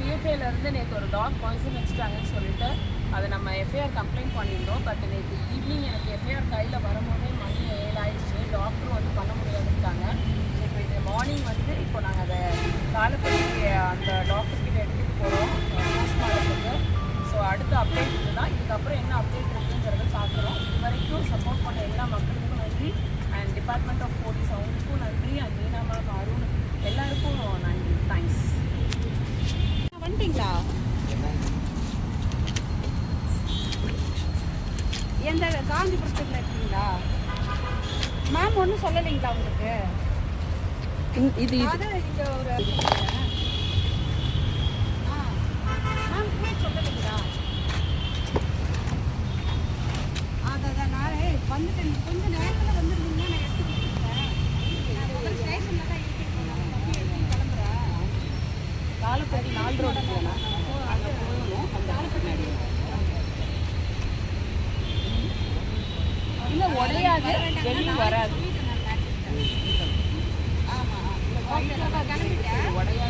டிஎஃப்ஏல இருந்து நேற்று ஒரு டாக் பாய்சன் வச்சுட்டாங்கன்னு சொல்லிட்டு அதை நம்ம எஃப்ஐஆர் கம்ப்ளைண்ட் பண்ணியிருந்தோம். பட் நேற்று ஈவினிங் எனக்கு எஃப்ஐஆர் கையில் வரும்போதே மணி ஏழு ஆயிடுச்சு டாக்டரும் வந்து பண்ண முடியாதுட்டாங்க ஸோ இப்போ இது மார்னிங் வந்து இப்போ நாங்கள் அதை காலப்படி அந்த டாக்டர் கிட்ட எடுத்துகிட்டு போகிறோம் போஸ்ட்மார்ட்டத்துக்கு ஸோ அடுத்த அப்டேட் இதுதான். இதுக்கப்புறம் என்ன அப்டேட் இருக்குங்கிறத பார்க்குறோம். இது வரைக்கும் சப்போர்ட் பண்ண எல்லா மக்களுக்கும் நன்றி. அண்ட் டிபார்ட்மெண்ட் ஆஃப் போலீஸ் அவங்க நன்றி அண்ட் மீனா மேம் அருண் எல்லாருக்கும் நன்றி தேங்க்ஸ் வந்துட்டீங்களா எந்த காஞ்சிபுரத்தில் இருக்கீங்களா? மேம் ஒன்றும் சொல்லலைங்களா உங்களுக்கு? இது இங்க ஒரு. மேம் கூட சொல்லலைங்களா? அதான் நான் வந்துட்டேன். கொஞ்ச காலப்பட்டி நாலு ரோடு போகணும் அங்கே போகணும். அந்த பின்னாடி. இல்லை உடையாது. வெளியே வராது. ஆமாம் உடையாது.